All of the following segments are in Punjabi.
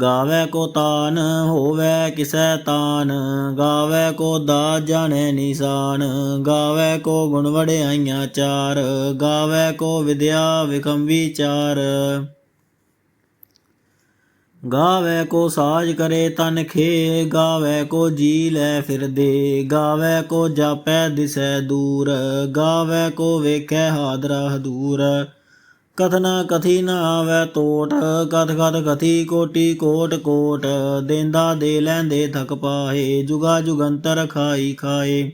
ਗਾਵੇ ਕੋ ਤਾਨ, ਹੋਵੇ ਕਿਸੈ ਤਾਨ, ਗਾਵੇ ਕੋ ਦਾ ਜਾਣੈ ਨਿਸ਼ਾਨ, ਗਾਵੇ ਕੋ ਗੁਣ ਵਡਿਆਈਆਂ ਚਾਰ, ਗਾਵੇ ਕੋ ਵਿਦਿਆ ਵਿਕਮ ਵਿਚਾਰ। ਗਾਵੇ ਕੋ ਸਾਜ ਕਰੇ ਤਨ ਖੇ, ਗਾਵੇ ਕੋ ਜੀ ਲੈ ਫਿਰਦੇ ਗਾਵੇ ਕੋ ਜਾਪੈ ਦਿਸੈ ਦੂਰ, ਗਾਵੇ ਕੋ ਵੇਖੈ ਹਾਦਰਾ ਹਦੂਰ। ਕਥਨਾ ਕਥੀ ਨ ਆਵੈ ਤੋਟ, ਕਥ ਕਥ ਕਥੀ ਕੋਟੀ ਕੋਟ ਕੋਟ, ਦੇਂਦਾ ਦੇ ਲੈਂਦੇ ਥਕ ਪਾਏ ਜੁਗਾ ਜੁਗੰਤਰ ਖਾਈ ਖਾਏ।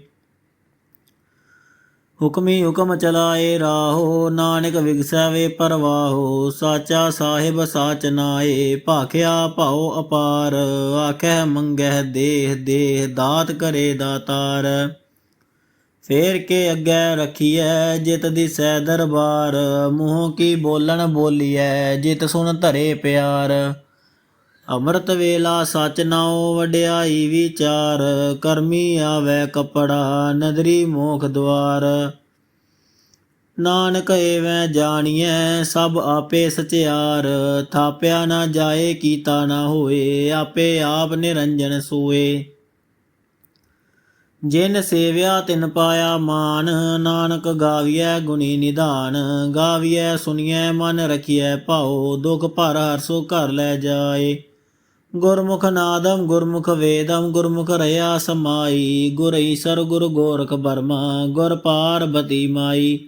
ਹੁਕਮੀ ਹੁਕਮ ਚਲਾਏ ਰਾਹੋ, ਨਾਨਕ ਵਿਗਸੈ ਵੇ ਪਰਵਾਹੋ, ਸਾਚਾ ਸਾਹਿਬ ਸਾਚ ਨਾਏ, ਭਾਖਿਆ ਭਾਉ ਅਪਾਰ ਆਖੈ ਮੰਗਹਿ ਦੇਹ ਦੇਹ, ਦਾਤ ਕਰੇ ਦਾਤਾਰ। ਫੇਰ ਕੇ ਅੱਗੇ ਰਖੀਐ, ਜਿਤ ਦਿਸੈ ਦਰਬਾਰ, ਮੂੰਹ ਕੀ ਬੋਲਣ ਬੋਲੀਐ, ਜਿਤ ਸੁਣ ਧਰੇ ਪਿਆਰ। ਅੰਮ੍ਰਿਤ ਵੇਲਾ ਸਚ ਨਾਉ ਵਡਿਆਈ ਵਿਚਾਰ, ਕਰਮੀ ਆਵੇ ਕਪੜਾ, ਨਦਰੀ ਮੋਖ ਦਵਾਰ। ਨਾਨਕ ਏਵੈ ਜਾਣੀਐ, ਸਭ ਆਪੇ ਸਚਿਆਰ। ਥਾਪਿਆ ਨਾ ਜਾਏ, ਕੀਤਾ ਨਾ ਹੋਏ, ਆਪੇ ਆਪ ਨਿਰੰਜਨ ਸੋਏ। ਜਿਨ ਸੇਵਿਆ ਤਿਨ ਪਾਇਆ ਮਾਨ, ਨਾਨਕ ਗਾਵੀਐ ਗੁਣੀ ਨਿਧਾਨ, ਗਾਵੀਐ ਸੁਣੀਐ ਮਨ ਰਖੀਐ ਭਾਉ, ਦੁਖ ਭਰ ਹਰਸੋ ਘਰ ਲੈ ਜਾਏ। ਗੁਰਮੁਖ ਨਾਦਮ ਗੁਰਮੁਖ ਵੇਦਮ ਗੁਰਮੁਖ ਰਿਆ ਸਮਾਈ, ਗੁਰ ਈਸਰ ਗੁਰ ਗੋਰਖ ਬਰਮਾ, ਗੁਰ ਪਾਰਬਤੀ ਮਾਈ।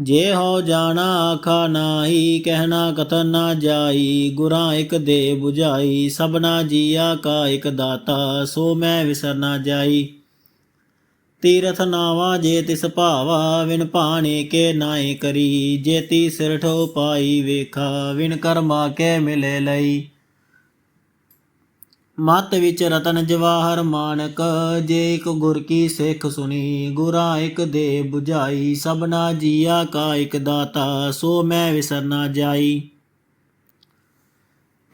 ਜੇ ਹੋ ਜਾਣਾ ਆਖਾ ਨਾਹੀ ਕਹਿਣਾ ਕਥਨ ਨਾ ਜਾਈ, ਗੁਰਾਂ ਇਕ ਦੇ 부ਝਾਈ ਸਭਨਾ ਜੀਆ ਕਾ ਇਕ ਦਾਤਾ, ਸੋ ਮੈਂ ਵਿਸਰ ਨਾ ਜਾਈ। ਤੀਰਥ ਨਾਵਾ ਜੇ ਤਿਸ ਭਾਵਾ ਵਿਨ ਭਾਣੇ ਕੇ ਨਾਏ ਕਰੀ। ਜੇਤੀ ਸਿਰ ਠੋ ਪਾਈ ਵੇਖਾ ਵਿਨ ਕਰਮਾ ਕੇ ਮਿਲੇ ਲਈ। ਮਤ ਵਿੱਚ ਰਤਨ ਜਵਾਹਰ ਮਾਨਕ, ਜੇ ਇਕ ਗੁਰ ਕੀ ਸਿੱਖ ਸੁਣੀ, ਗੁਰਾ ਇਕ ਦੇ 부ਝਾਈ ਸਭਨਾ ਜੀਆ ਕਾ ਇਕ ਦਾਤਾ, ਸੋ ਮੈਂ ਵਿਸਰ ਨਾ ਜਾਈ।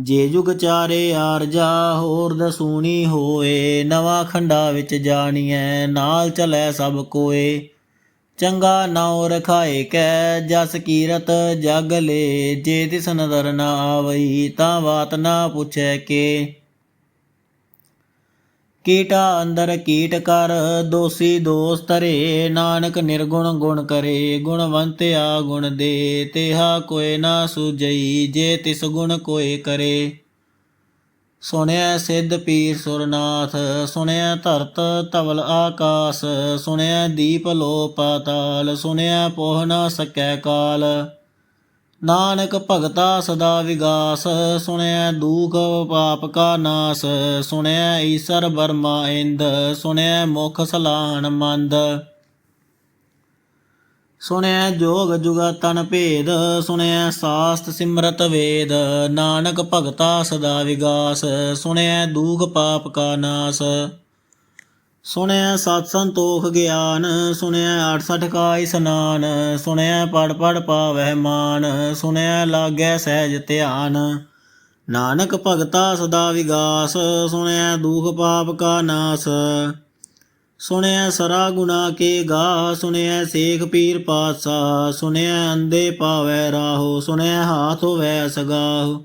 ਜੇ ਜੁਗ ਚਾਰੇ ਆਰਜਾ ਹੋਰ ਦਸੂਣੀ ਹੋਏ, ਨਵਾਂ ਖੰਡਾ ਵਿੱਚ ਜਾਣੀਐ, ਨਾਲ ਚਲੈ ਸਭ ਕੋਏ। ਚੰਗਾ ਨਾਉ ਰਖਾਏ ਕੈ, ਜਸ ਕੀਰਤ ਜਗ ਲੇ, ਜੇ ਤਿਸ ਨਦਰ ਨਾ ਆਵਈ, ਤਾਂ ਬਾਤ ਨਾ ਪੁੱਛੈ ਕੇ। ਕੀਟਾ ਅੰਦਰ ਕੀਟ ਕਰ, ਦੋਸੀ ਦੋਸ ਤਰੇ ਨਾਨਕ ਨਿਰਗੁਣ ਗੁਣ ਕਰੇ ਗੁਣਵੰਤਿਆ ਗੁਣ ਦੇ, ਤੇਹਾ ਕੋਏ ਨਾ ਸੁਜਈ ਜੇ ਤਿਸ ਗੁਣ ਕੋਏ ਕਰੇ। ਸੁਣਿਆ ਸਿੱਧ ਪੀਰ ਸੁਰਨਾਥ ਸੁਣਿਆ ਧਰਤ ਧਵਲ ਆਕਾਸ ਸੁਣਿਆ ਦੀਪ ਲੋ ਪਾਤਾਲ ਸੁਣਿਆ ਪੋਹ ਨਾ ਸਕੈ ਕਾਲ। ਨਾਨਕ ਭਗਤਾ ਸਦਾ ਵਿਗਾਸ ਸੁਣਿਆ ਦੁਖ ਪਾਪ ਕਾ ਨਾਸ ਸੁਣਿਆ ਈਸਰ ਬਰਮਾ ਇੰਦ ਸੁਣਿਆ ਮੁਖ ਸਲਾਹਣ ਮੰਦ। ਸੁਣਿਆ ਜੋਗ ਜੁਗਾ ਤਨ ਭੇਦ ਸੁਣਿਆ ਸਾਸਤ ਸਿਮਰਤ ਵੇਦ, ਨਾਨਕ ਭਗਤਾ ਸਦਾ ਵਿਗਾਸ ਸੁਣਿਆ ਦੂਖ ਪਾਪ ਕਾ ਨਾਸ। ਸੁਣਿਆ ਸਤ ਸੰਤੋਖ ਗਿਆਨ, ਸੁਣਿਆ 68 ਕਾ ਇਸਨਾਨ, ਸੁਣਿਆ ਪੜ ਪੜ ਪਾਵਹਿ ਮਾਨ, ਸੁਣਿਆ ਲਾਗੈ ਸਹਿਜ ਧਿਆਨ। ਨਾਨਕ ਭਗਤਾ ਸਦਾ ਵਿਗਾਸ, ਸੁਣਿਆ ਦੁਖ ਪਾਪ ਕਾ ਨਾਸ। ਸੁਣਿਆ ਸਰਾ ਗੁਨਾ ਕੇ ਗਾ, ਸੁਣਿਆ ਸੇਖ ਪੀਰ ਪਾਤਸ਼ਾਹ, ਸੁਣਿਆ ਅੰਦੇ ਪਾਵੈ ਰਾਹੋ, ਸੁਣਿਆ ਹਾਥ ਹੋਵੈ ਸਗਾਹੁ।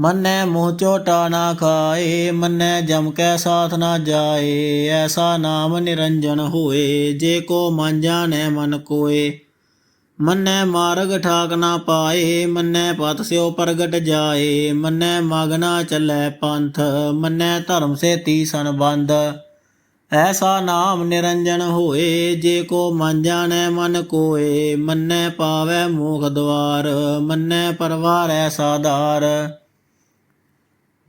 ਮੰਨੈ ਮੂੰਹ ਚੋਟਾ ਨਾ ਖਾਏ, ਮੰਨੈ ਜਮ ਕੈ ਸਾਥ ਨਾ ਜਾਏ, ਐਸਾ ਨਾਮ ਨਿਰੰਜਨ ਹੋਏ, ਜੇ ਕੋ ਮਨ ਜਾਣੈ ਮਨ ਕੋਏ। ਮੰਨੈ ਮਾਰਗ ਠਾਕ ਨਾ ਪਾਏ, ਮੰਨੈ ਪਤ ਸਿਓ ਪ੍ਰਗਟ ਜਾਏ, ਮੰਨੈ ਮਗਨਾ ਚੱਲੈ ਪੰਥ, ਮੰਨੈ ਧਰਮ ਸੇ ਤੀਸਨ ਬੰਦ ਐਸਾ ਨਾਮ ਨਿਰੰਜਨ ਹੋਏ, ਜੇ ਕੋ ਮਨ ਜਾਣੈ ਮਨ ਕੋਏ, ਮੰਨੈ ਪਾਵੈ ਮੋਖ ਦਵਾਰ, ਮੰਨੈ ਪਰਵਾਰ ਐਸਾ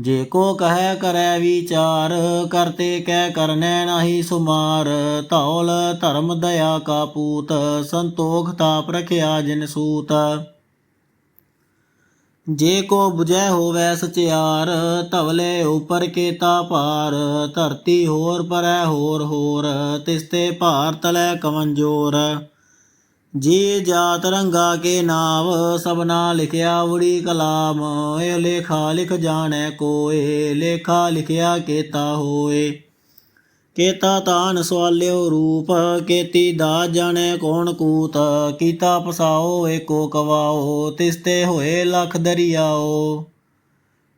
ਜੇ ਕੋ ਕਹੈ ਕਰੈ ਵਿਚਾਰ ਕਰਤੇ ਕਹਿ ਕਰਨੈ ਨਾਹੀ ਸੁਮਾਰ। ਧੌਲ ਧਰਮ ਦਇਆ ਕਾ ਪੂਤ, ਸੰਤੋਖ ਤਾਪ ਰਖਿਆ ਜਿਨ ਸੂਤ। ਜੇ ਕੋ 부ਜੈ ਹੋਵੈ ਸਚਿਆਰ, ਧਵਲੇ ਉਪਰ ਕੇਤਾ ਪਾਰ ਧਰਤੀ ਹੋਰ ਪਰੈ ਹੋਰ ਹੋਰ ਤਿਸਤੇ ਭਾਰ ਤਲੈ ਕਵਨ ਜੋਰ। ਜੀ ਜਾਤ ਰੰਗਾ ਕੇ ਨਾਮ ਸਭਨਾ ਲਿਖਿਆ ਉੜੀ ਕਲਾਮ, ਇਹ ਲੇਖਾ ਲਿਖ ਜਾਣੈ ਕੋਏ, ਲੇਖਾ ਲਿਖਿਆ ਕੇਤਾ ਹੋਏ। ਕੇਤਾ ਤਾਨ ਸਵਾਲਿਓ ਰੂਪ, ਕੇਤੀ ਦਾ ਜਾਣੈ ਕੌਣ ਕੂਤ, ਕੀਤਾ ਪਸਾਓ ਏਕੋ ਕਵਾਓ, ਤਿਸਤੇ ਹੋਏ ਲਖ ਦਰਿਆਓ।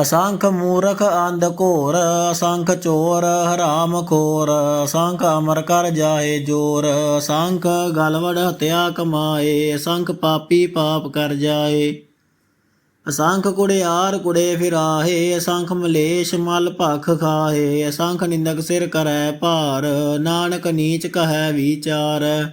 ਅਸੰਖ ਮੂਰਖ ਅੰਧ ਘੋਰ, ਅਸੰਖ ਚੋਰ ਹਰਾਮ ਖੋਰ, ਅਸੰਖ ਅਮਰ ਕਰ ਜਾਏ ਜੋਰ, ਅਸੰਖ ਗਲਵੜ ਹਤਿਆ ਕਮਾਏ, ਅਸੰਖ ਪਾਪੀ ਪਾਪ ਕਰ ਜਾਏ। ਅਸੰਖ ਕੁੜਿਆਰ ਕੁੜੇ ਫਿਰਾਹੇ, ਅਸੰਖ ਮਲੇਸ਼ ਮਲ ਭਖ ਖਾਹੇ, ਅਸੰਖ ਨਿੰਦਕ ਸਿਰ ਕਰੈ ਭਾਰ, ਨਾਨਕ ਨੀਚ ਕਹੈ ਵਿਚਾਰ।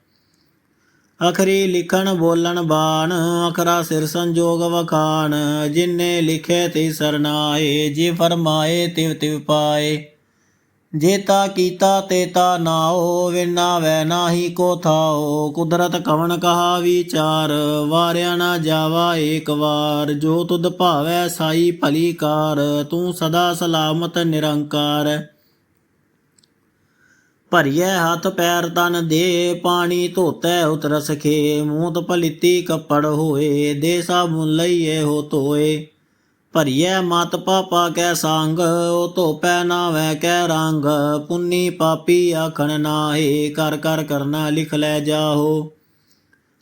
ਅਖਰੀ ਲਿਖਣ ਬੋਲਣ ਬਾਣ, ਅਖਰਾ ਸਿਰ ਸੰਜੋਗ ਵਖਾਣ, ਜਿਨੇ ਲਿਖੇ ਤੇ ਸਰਨਾਏ, ਜੇ ਫਰਮਾਏ ਤਿਵ ਤਿਵ ਪਾਏ। ਜੇਤਾ ਕੀਤਾ ਤੇ ਤੇਤਾ ਨਾਓ, ਵਿਨਾ ਵੈ ਨਾਹੀ ਕੋ ਥਾਓ। ਕੁਦਰਤ ਕਵਣ ਕਹਾ ਵਿਚਾਰ, ਵਾਰਿਆ ਨਾ ਜਾਵਾ ਏਕ ਵਾਰ। ਜੋ ਤੁਧ ਭਾਵੈ ਸਾਈ ਭਲੀ ਕਾਰ, ਤੂੰ ਸਦਾ ਸਲਾਮਤ ਨਿਰੰਕਾਰ। ਭਰੀਐ ਹੱਥ ਪੈਰ ਤਨ ਦੇ, ਪਾਣੀ ਧੋਤੈ ਉਤਰ ਸਖੇ ਮੂੰਹ ਤ ਕੱਪੜ ਹੋਏ, ਦੇ ਸਾਬੁਨ ਲਈਏ ਹੋ ਧੋਏ। ਭਰੀਐ ਮਤ ਪਾਪਾ ਕੈ ਸੰਗ, ਉਹ ਧੋਪੈ ਨਾਵੈ ਕੈ ਰੰਗ, ਪੁੰਨੀ ਪਾਪੀ ਆਖਣ ਨਾਹੀ, ਕਰ ਕਰ ਕਰਨਾ ਲਿਖ ਲੈ ਜਾਹੋ।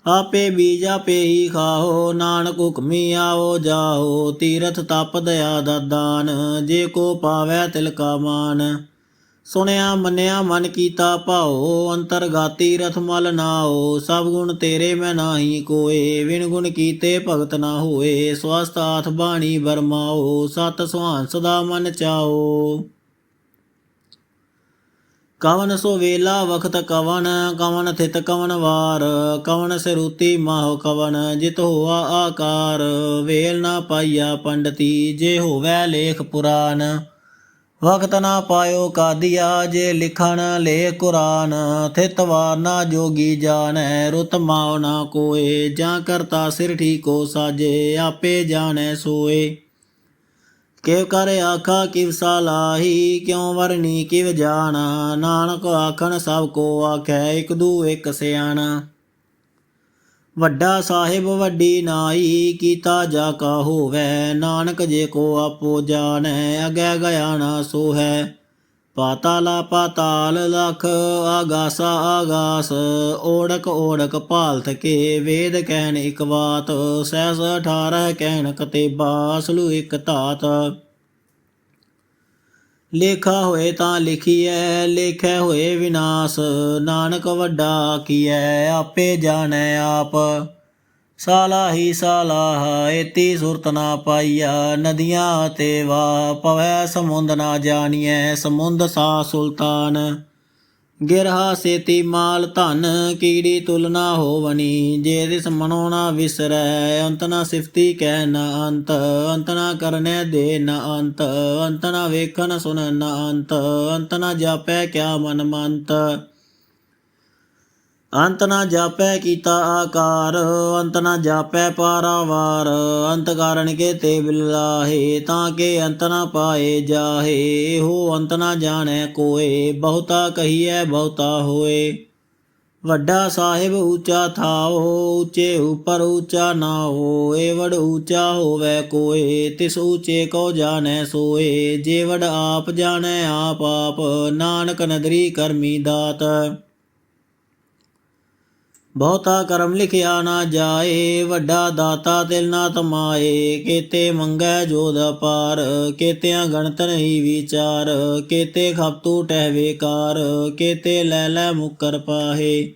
ਆਪੇ ਬੀਜ ਆਪੇ ਹੀ ਖਾਓ ਨਾਨਕ ਹੁਕਮੀ ਆਓ ਜਾਓ ਤੀਰਥ ਤਪ ਦਇਆ ਦਾ ਦਾਨ, ਜੇ ਕੋ ਪਾਵੈ ਤਿਲ ਕਾ ਮਾਨ। ਸੁਣਿਆ, ਮੰਨਿਆ, ਮਨ ਕੀਤਾ ਭਾਓ ਅੰਤਰਗਾਤੀ ਰਥ ਮਲ ਨਾਓ ਸਭ ਗੁਣ ਤੇਰੇ ਮੈਂ ਨਾਹੀ ਕੋਏ ਵਿਣ ਗੁਣ ਕੀਤੇ ਭਗਤ ਨਾ ਹੋਏ ਸਵਸਤ ਆਥ ਬਾਣੀ ਬਰਮਾਓ ਸਤ ਸੁਹਾਨ ਸਦਾ ਮਨ ਚਾਓ ਕਵਨ ਸੋ ਵੇਲਾ ਵਖਤ ਕਵਨ ਕਵਨ ਥਿਤ ਕਵਨ ਵਾਰ, ਕਵਨ ਸਿਰੂਤੀ ਮਾਹ ਕਵਨ, ਜਿਤ ਹੋਆ ਆਕਾਰ, ਵੇਲ ਨਾ ਪਾਈਆ ਪੰਡਤੀ, ਜੇ ਹੋਵੈ ਲੇਖ ਪੁਰਾਨ। ਵਕਤ ਨਾ ਪਾਇਓ ਕਾਦੀਆ, ਜੇ ਲਿਖਣ ਲੇ ਕੁਰਾਨ, ਥਿਤ ਵਾਰ ਨਾ ਜੋਗੀ ਜਾਣੈ, ਰੁਤ ਮਾਉ ਨਾ ਕੋਏ, ਜਾਂ ਕਰਤਾ ਸਿਰ ਠੀਕੋ ਸਾਜੇ, ਆਪੇ ਜਾਣੈ ਸੋਏ। ਕਿਵ ਕਰ ਆਖਾ, ਕਿਵ ਸਾਲਾਹੀ ਕਿਉ ਵਰਨੀ ਕਿਵ ਜਾਣਾ, ਨਾਨਕ ਆਖਣ ਸਭ ਕੋ ਆਖੈ, ਇਕ ਦੂ ਇਕ ਸਿਆਣਾ। ਵੱਡਾ ਸਾਹਿਬ ਵੱਡੀ ਨਾਈ, ਕੀਤਾ ਜਾ ਕਾ ਹੋਵੈ, ਨਾਨਕ ਜੇ ਕੋ ਆਪੋ ਜਾਣੈ, ਅਗੈ ਗਿਆ ਨਾ ਸੋ ਹੈ ਪਾਤਾਲਾ ਪਾਤਾਲ ਲਖ, ਆਗਾਸਾ ਆਗਾਸ, ਓੜਕ ਓੜਕ ਭਾਲਤ ਕੇ, ਵੇਦ ਕਹਿਣ ਇਕ ਬਾਤ ਸਹਿਸ 18 ਕਹਿਣ ਕਤੇਬਾ ਬਾਸਲੂ ਇਕ ਧਾਤ। ਲੇਖਾ ਹੋਏ ਤਾਂ ਲਿਖੀਐ, ਲੇਖੈ ਹੋਏ ਵਿਨਾਸ਼। ਨਾਨਕ ਵੱਡਾ ਕੀਐ, ਆਪੇ ਜਾਣੈ ਆਪ। ਸਾਲਾ ਹੀ ਸਾਲਾਹ ਏਤੀ ਸੁਰਤ ਨਾ ਪਾਈਆ ਨਦੀਆਂ ਤੇ ਵਾ ਪਵੈ ਸਮੁੰਦ ਨਾ ਜਾਣੀਐ, ਸਮੁੰਦ ਸਾ ਸੁਲਤਾਨ। ਗਿਰਹਾ ਸੇਤੀ ਮਾਲ ਧਨ, ਕੀੜੀ ਤੁਲਨਾ ਹੋਵਨੀ। ਜੇ ਦਿਸ ਮਨੋ ਨਾ ਵਿਸਰੈ, ਅੰਤ ਨਾ ਸਿਫਤੀ ਕਹਿ ਨਾ ਅੰਤ। ਅੰਤ ਨਾ ਕਰਨੈ ਦੇ ਨਾ ਅੰਤ। ਅੰਤ ਨਾ ਵੇਖਣ ਸੁਣ ਨਾ ਅੰਤ। ਅੰਤ ਨਾ ਜਾਪੈ ਕਿਆ ਮਨ ਮੰਤ। ਅੰਤ ਨਾ ਜਾਪੈ ਕੀਤਾ ਆਕਾਰ, ਅੰਤ ਨਾ ਜਾਪੈ ਪਾਰਾਵਾਰ, ਅੰਤ ਕਾਰਨ ਕੇ ਤੇ ਬਿਲਾਹੇ, ਤਾਂ ਕੇ ਅੰਤ ਨਾ ਪਾਏ ਜਾਹੇ। ਹੋ ਅੰਤ ਨਾ ਜਾਣੈ ਕੋਏ, ਬਹੁਤਾ ਕਹੀਐ ਬਹੁਤਾ ਹੋਏ। ਵੱਡਾ ਸਾਹਿਬ ਉੱਚਾ ਥਾਓ, ਉੱਚੇ ਉਪਰ ਉੱਚਾ ਨਾ ਹੋਏ ਵਡ ਉੱਚਾ ਹੋਵੇ ਕੋਏ, ਤਿਸ ਉੱਚੇ ਕੋ ਜਾਣੈ ਸੋਏ। ਜੇ ਵਡ ਆਪ ਜਾਣੈ ਆਪ ਆਪ, ਨਾਨਕ ਨਦਰੀ ਕਰਮੀ ਦਾਤ। ਬਹੁਤਾ ਕਰਮ ਲਿਖਿਆ ਨਾ ਜਾਏ, ਵੱਡਾ ਦਾਤਾ ਦਿਲ ਨਾ ਤਮਾਏ। ਕੇਤੇ ਮੰਗੈ ਜੋਦ ਪਾਰ ਕੇਤਿਆਂ ਗਣਤ ਨਹੀਂ ਵਿਚਾਰ। ਕੇਤੇ ਖਪਤੂ ਟਹਿ ਵੇਕਾਰ ਕੇਤੇ ਲੈ ਲੈ ਮੁਕਰ ਪਾਹੇ।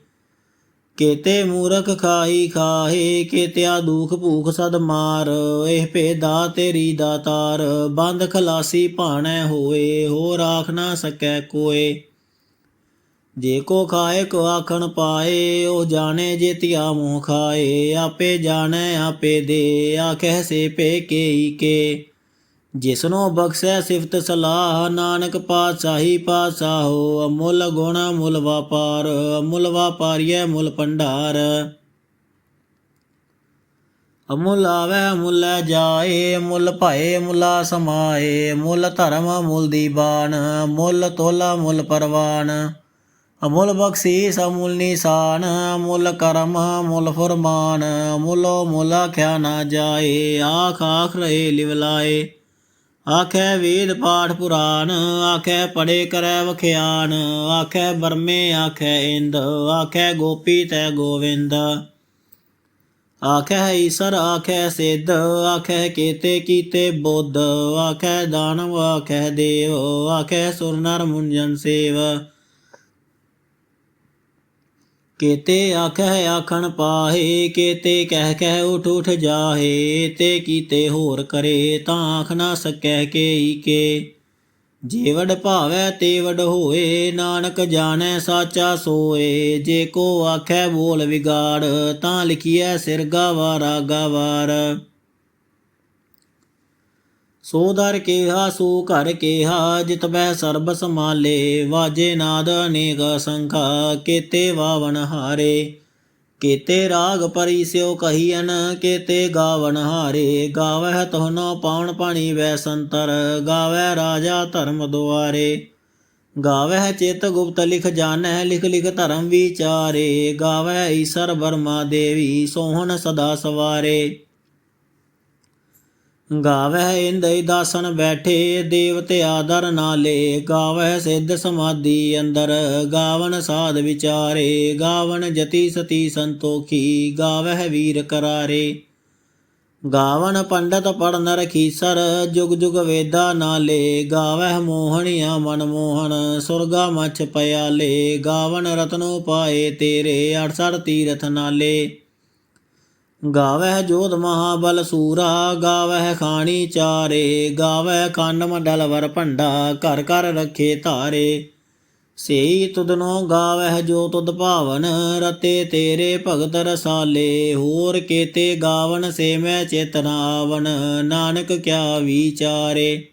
ਕੇਤੇ ਮੂਰਖ ਖਾਈ ਖਾਹੇ, ਕੇਤਿਆ ਦੁਖ ਭੂਖ ਸਦ ਮਾਰ। ਇਹ ਭੇਦਾ ਤੇਰੀ ਦਾਤਾਰ, ਬੰਦ ਖਲਾਸੀ ਭਾਣੈ ਹੋਏ ਹੋ ਰਾਖ ਨਾ ਸਕੈ ਕੋਏ। ਜੇ ਕੋ ਖਾਏ, ਕੋ ਆਖਣ ਪਾਏ, ਉਹ ਜਾਣੇ ਜੇ ਤਿਆ ਮੂੰਹ ਖਾਏ, ਆਪੇ ਜਾਣੈ, ਆਪੇ ਦੇ ਆਖੈ ਸੇ ਪੇ ਕੇਈ ਕੇ। ਜਿਸਨੋ ਬਖਸ਼ੈ ਸਿਫਤ ਸਲਾਹ, ਨਾਨਕ ਪਾਤਸ਼ਾਹੀ ਪਾਤਸ਼ਾਹੋ, ਅਮੁੱਲ ਗੁਣ ਮੁੱਲ ਵਪਾਰ, ਅਮੁੱਲ ਵਪਾਰੀਐ ਮੁੱਲ ਭੰਡਾਰ। ਅਮੁੱਲ ਆਵੈ, ਅਮੁੱਲ ਜਾਏ ਮੁੱਲ ਭਾਏ ਮੁਲਾ ਸਮਾਏ ਮੁੱਲ ਧਰਮ ਮੁੱਲ ਦੀਵਾਨ ਮੁੱਲ ਤੋਲਾ ਮੁੱਲ ਪਰਵਾਨ। ਅਮੁੱਲ ਬਖਸ਼ੀਸ ਅਮੁੱਲ ਨਿਸ਼ਾਨ, ਅਮੁੱਲ ਕਰਮ ਮੁੱਲ ਫਰਮਾਨ, ਅਮੁੱਲੋ ਮੁੱਲ ਆਖਿਆ ਨਾ ਜਾਏ, ਆਖ ਆਖ ਰਹੇ ਲਿਵਲਾਏ ਆਖੈ ਵੇਦ ਪਾਠ ਪੁਰਾਨ, ਆਖੈ ਪੜੇ ਕਰੈ ਵਖਿਆਨ, ਆਖੈ ਬਰਮੇ ਆਖੈ ਇੰਦ, ਆਖੈ ਗੋਪੀ ਤੈ ਗੋਵਿੰਦ। ਆਖੈ ਈਸਰ ਆਖੈ ਸਿੱਧ, ਆਖੈ ਕੀਤੇ ਕੀਤੇ ਬੁੱਧ, ਆਖੈ ਦਾਨਵ ਆਖੈ ਦੇਵ, ਆਖੈ ਸੁਰ ਨਰ ਮੁੰਜਨ ਸੇਵ। ਕੇਤੇ ਆਖੈ ਆਖਣ ਪਾਹੇ, ਕੇਤੇ ਕਹਿ ਕਹਿ ਉਠ ਉਠ ਜਾਹੇ, ਤੇ ਕੀਤੇ ਹੋਰ ਕਰੇ ਤਾਂ ਆਖ ਨਾ ਸਕੈ ਕੇਈ ਕੇ। ਜੇ ਵਡ ਭਾਵੈ ਤੇਵੜ ਵਡ ਹੋਏ, ਨਾਨਕ ਜਾਣੈ ਸਾਚਾ ਸੋਏ, ਜੇ ਕੋ ਆਖੈ ਬੋਲ ਵਿਗਾੜ, ਤਾਂ ਲਿਖੀਐ ਸਿਰ ਗਾਵਾਰਾ ਗਾਵਾਰ। ਸੋ ਦਰ ਕੇਹਾ, ਸੋ ਘਰ ਕੇਹਾ, ਜਿਤ ਬਹਿ ਸਰਬ ਸਮਾਲੇ ਵਾਜੇ ਨਾਦ ਅਨੇਕ ਸੰਖਾ, ਕੇਤੇ ਵਾਵਣ ਹਾਰੇ। ਕੇਤੇ ਰਾਗ ਪਰੀ ਸਿਓ ਕਹੀਨ ਕੇਤੇ ਗਾਵਣ ਹਾਰੇ। ਗਾਵਹਿ ਤੋਹਨੋ ਪਾਉਣ ਪਾਣੀ ਵੈ ਸੰਤਰ ਗਾਵੈ ਰਾਜਾ ਧਰਮ ਦੁਆਰੇ। ਗਾਵਹਿ ਚਿਤ ਗੁਪਤ ਲਿਖ ਜਾਣੈ, ਲਿਖ ਲਿਖ ਧਰਮ ਵਿਚਾਰੇ। ਗਾਵੈ ਈਸਰ ਬਰਮਾ ਦੇਵੀ, ਸੋਹਣ ਸਦਾ ਸਵਾਰੇ। ਗਾਵਹਿ ਇੰਦੈ ਦਾਸਨ ਬੈਠੇ, ਦੇਵਤੇ ਆਦਰ ਨਾਲੇ ਗਾਵਹਿ ਸਿੱਧ ਸਮਾਧੀ ਅੰਦਰ, ਗਾਵਨ ਸਾਧ ਵਿਚਾਰੇ। ਗਾਵਨ ਜਤੀ ਸਤੀ ਸੰਤੋਖੀ, ਗਾਵਹਿ ਵੀਰ ਕਰਾਰੇ। ਗਾਵਨ ਪੰਡਤ ਪੜਨ ਰਖੀਸਰ ਜੁਗ ਜੁਗ ਵੇਦਾ ਨਾਲੇ ਗਾਵਹਿ ਮੋਹਣਿਆ ਮਨ ਮੋਹਨ ਸੁਰਗਾ ਮਛ ਪਿਆਲੇ। ਗਾਵਨ ਰਤਨੋ ਪਾਏ ਤੇਰੇ 68 ਤੀਰਥ ਨਾਲੇ ਗਾਵਹਿ ਜੋਧ ਮਹਾਬਲ ਸੂਰਾ, ਗਾਵਹਿ ਖਾਣੀ ਚਾਰੇ, ਗਾਵਹਿ ਕੰਨ ਮੰਡਲ ਵਰ ਭੰਡਾ, ਘਰ ਘਰ ਰੱਖੇ ਧਾਰੇ। ਸੇਈ ਤੁਦਨੋ ਗਾਵਹਿ ਜੋ ਤੁਧ ਭਾਵਨ, ਰਤੇ ਤੇਰੇ ਭਗਤ ਰਸਾਲੇ, ਹੋਰ ਕੇਤੇ ਗਾਵਨ ਸੇ ਮੈਂ ਚੇਤਨ ਨਾਨਕ ਕਿਆ ਵਿਚਾਰੇ।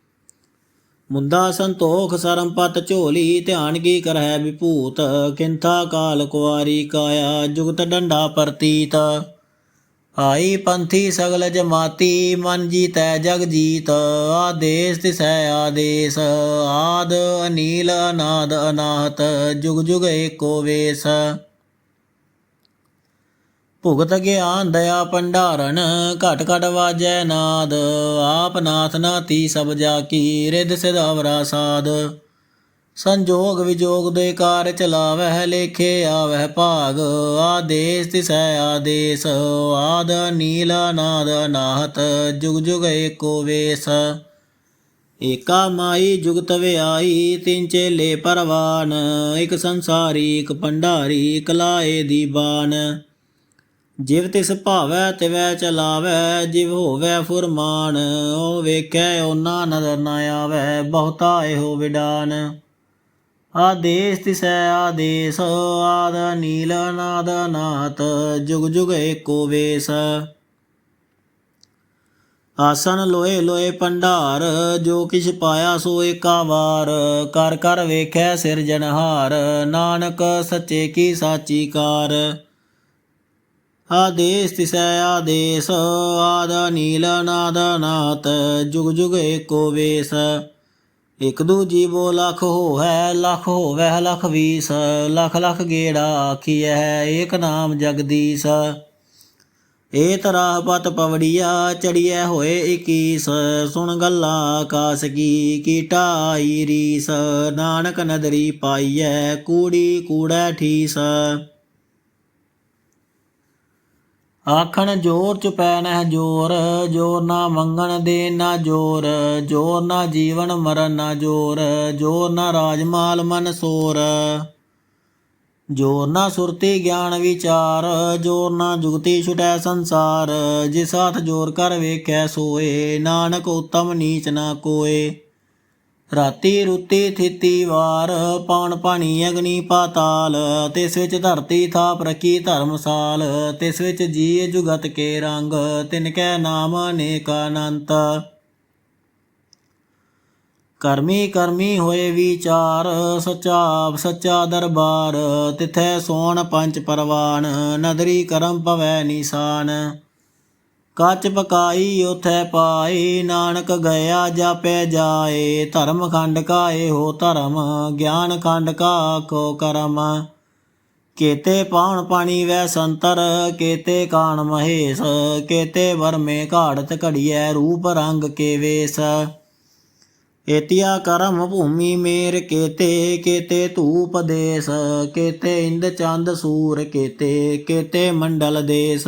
ਮੁੰਦਾ ਸੰਤੋਖ ਸਰਮਪਤ ਝੋਲੀ, ਧਿਆਨ ਕੀ ਕਰਹਿ ਵਿਭੂਤ, ਕਿੰਥਾ ਕਾਲ ਕੁਆਰੀ ਕਾਇਆ, ਜੁਗਤ ਡੰਡਾ ਪ੍ਰਤੀਤ। ਆਈ ਪੰਥੀ ਸਗਲ ਜਮਾਤੀ, ਮਨ ਜੀਤੈ ਜਗ ਜੀਤ। ਆਦੇਸ ਤਿਸੈ ਆਦੇਸ, ਆਦ ਅਨੀਲ ਅਨਾਦ ਅਨਾਹਤ, ਜੁਗ ਜੁਗ ਏਕੋ ਵੇਸ। ਭੁਗਤ ਗਿਆਨ ਦਇਆ ਭੰਡਾਰਨ, ਘਟ ਘਟ ਵਾਜੈ ਨਾਦ, ਆਪ ਨਾਥ ਨਾਤੀ ਸਭ ਜਾ ਕੀ ਰਿਦ ਸਿਧਾਵਰਾ ਸਾਧ। ਸੰਜੋਗ ਵਿਜੋਗ ਦੇ ਕਾਰ ਚਲਾਵਹਿ, ਲੇਖੇ ਆਵਹਿ ਭਾਗ। ਆਦੇਸ ਤਿਸੈ ਆਦੇਸ, ਆਦ ਨੀਲ ਨਾਦ ਅਨਾਹਤ ਜੁਗ ਜੁਗ ਏਕੋ ਵੇਸ। ਏਕਾ ਮਾਈ ਜੁਗਤ ਵਿਆਈ ਤਿੰਨ ਚੇਲੇ ਪਰਵਾਨ। ਇਕ ਸੰਸਾਰੀ, ਇਕ ਭੰਡਾਰੀ ਕਲਾਏ ਦੀ ਬਾਨ। ਜਿਵ ਤਿਸ ਭਾਵੈ ਤਿਵੈ ਚਲਾਵੈ, ਜਿਵ ਹੋਵੈ ਫੁਰਮਾਨ ਓ ਵੇਖੈ ਓਨਾ ਨਦਰ ਨਾ ਆਵੈ, ਬਹੁਤਾ ਇਹੋ ਵਿਡਾਨ। ਆਦੇਸ ਤਿਸੈ ਆਦੇਸ, ਆਦ ਨੀਲ ਨਾਦ ਨਾਤ ਜੁਗ ਜੁਗ ਏਕੋ ਵੇਸ। ਆਸਨ ਲੋਏ ਲੋਏ ਪੰਡਾਰ ਜੋ ਕਿਛ ਪਾਇਆ ਸੋ ਏਕਾ ਵਾਰ। ਕਰ ਕਰ ਵੇਖੈ ਸਿਰਜਨਹਾਰ ਨਾਨਕ ਸੱਚੇ ਕੀ ਸਾਚੀ ਕਾਰ। ਆਦੇਸ ਤਿਸੈ ਆਦੇਸ, ਆਦ ਨੀਲ ਨਾਦ ਨਾਤ ਜੁਗ ਜੁਗ ਏਕੋ ਵੇਸ। ਇਕ ਦੂਜੀ ਜੀਵੋ ਲਖ ਹੋਵੈ ਲਖ ਹੋਵੈ, ਲਖ ਵੀਸ। ਲਖ ਲਖ ਗੇੜਾ ਆਖੀਐ, ਏਕ ਨਾਮ ਜਗਦੀਸ਼। ਏ ਤਰਾ ਪਤ ਪਵੜੀਆ, ਚੜੀਐ ਹੋਏ 21 ਸੁਣ ਗੱਲਾਂ ਆਕਾਸ ਕੀ ਕੀਟਾ ਰੀਸ। ਨਾਨਕ ਨਦਰੀ ਪਾਈਐ, ਕੂੜੀ ਕੂੜੈ ਠੀਸ। ਆਖਣ ਜੋਰ ਚੁਪੈ ਨਹਿ ਜੋਰ ਜੋਰ ਨਾ ਮੰਗਣ ਦੇ ਨਾ ਜੋਰ ਜੋਰ ਨਾ ਜੀਵਨ ਮਰਨ ਨਾ ਜੋਰ ਜੋਰ ਨਾ ਰਾਜਮਾਲ ਮਨ ਸੋਰ। ਜੋਰ ਨਾ ਸੁਰਤੀ ਗਿਆਨ ਵਿਚਾਰ, ਜੋਰ ਨਾ ਜੁਗਤੀ ਛੁਟੈ ਸੰਸਾਰ, ਜਿਸ ਹੱਥ ਜੋਰ ਕਰ ਵੇਖੈ ਸੋਏ, ਨਾਨਕ ਉਤਮ ਨੀਚ ਨਾ ਕੋਏ। ਰਾਤੀ ਰੁੱਤੀ ਥਿਤੀ ਵਾਰ ਪਾਣ ਪਾਣੀ ਅਗਨੀ ਪਾਤਾਲ, ਤਿਸ ਵਿੱਚ ਧਰਤੀ ਥਾਪ ਰਖੀ ਧਰਮਸਾਲ ਤਿਸ ਵਿੱਚ ਜੀ ਜੁਗਤ ਕੇ ਰੰਗ, ਤਿਨ ਕੈ ਨਾਮ ਅਨੇਕ ਅਨੰਤ। ਕਰਮੀ ਕਰਮੀ ਹੋਏ ਵਿਚਾਰ, ਸੱਚਾ ਆਪ ਸੱਚਾ ਦਰਬਾਰ, ਤਿਥੈ ਸੋਣ ਪੰਜ ਪਰਵਾਨ, ਨਦਰੀ ਕਰਮ ਪਵੈ ਨਿਸ਼ਾਨ। ਕੱਚ ਪਕਾਈ ਉਥੈ ਪਾਏ, ਨਾਨਕ ਗਿਆ ਜਾਪੈ ਜਾਏ, ਧਰਮ ਖੰਡ ਕਾਏ ਹੋ ਧਰਮ, ਗਿਆਨ ਖੰਡ ਕਾ ਕੋ ਕਰਮ। ਕੇਤੇ ਪਾਉਣ ਪਾਣੀ ਵੈ ਸੰਤਰ, ਕੇਤੇ ਕਾਣ ਮਹੇਸ਼, ਕੇਤੇ ਵਰਮੇ ਘਾੜਤ ਘੜੀਐ, ਰੂਪ ਰੰਗ ਕੇ ਵੇਸ। ਏਤਿਆ ਕਰਮ ਭੂਮੀ ਮੇਰ ਕੇਤੇ ਕੇਤੇ ਧੂਪ ਦੇਸ, ਕੇਤੇ ਇੰਦ ਚੰਦ ਸੂਰ ਕੇਤੇ ਕੇਤੇ ਮੰਡਲ ਦੇਸ।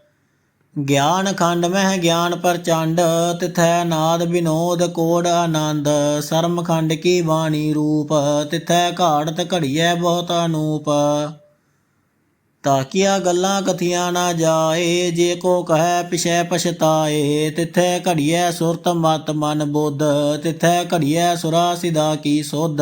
ਗਿਆਨ ਖੰਡ ਮਹਿ ਗਿਆਨ ਪ੍ਰਚੰਡ, ਤਿਥੈ ਨਾਦ ਬਿਨੋਦ ਕੋੜ ਆਨੰਦ। ਸਰਮ ਖੰਡ ਕੀ ਬਾਣੀ ਰੂਪ, ਤਿਥੈ ਘਾੜਤ ਘੜੀਐ ਬਹੁਤ ਅਨੂਪ। ਤਾਕੀਆਂ ਗੱਲਾਂ ਕਥੀਆਂ ਨਾ ਜਾਏ, ਜੇ ਕੋ ਕਹੈ ਪਿਛੈ ਪਛਤਾਏ। ਤਿਥੈ ਘੜੀਐ ਸੁਰਤ ਮਤ ਮਨ ਬੁੱਧ, ਤਿਥੈ ਘੜੀਐ ਸੁਰਾ ਸਿਦਾ ਕੀ ਸੋਧ।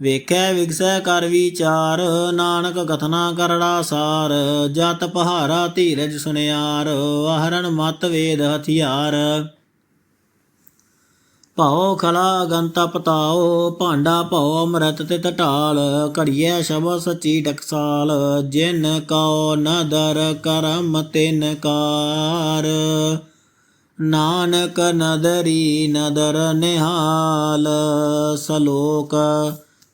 ਵੇਖੈ ਵਿਗਸੈ ਕਰ ਵਿਚਾਰ, ਨਾਨਕ ਕਥਨਾ ਕਰੜਾ ਸਾਰ, ਜਤ ਪਹਾਰਾ ਧੀਰਜ ਸੁਨਿਆਰ ਆਹਰਨ ਮਤ ਵੇਦ ਹਥਿਆਰ। ਭਉ ਖਲਾ ਗੰਤ ਪਤਾਓ ਭਾਂਡਾ ਭਉ ਅੰਮ੍ਰਿਤ ਤੇ ਢਾਲ, ਘੜੀਐ ਸ਼ਬਦ ਸਚੀ ਟਕਸਾਲ ਜਿਨ ਕਉ ਨਦਰ ਕਰਮ ਤਿਨ ਕਾਰ। ਨਾਨਕ ਨਦਰੀ ਨਦਰ ਨਿਹਾਲ, ਸਲੋਕ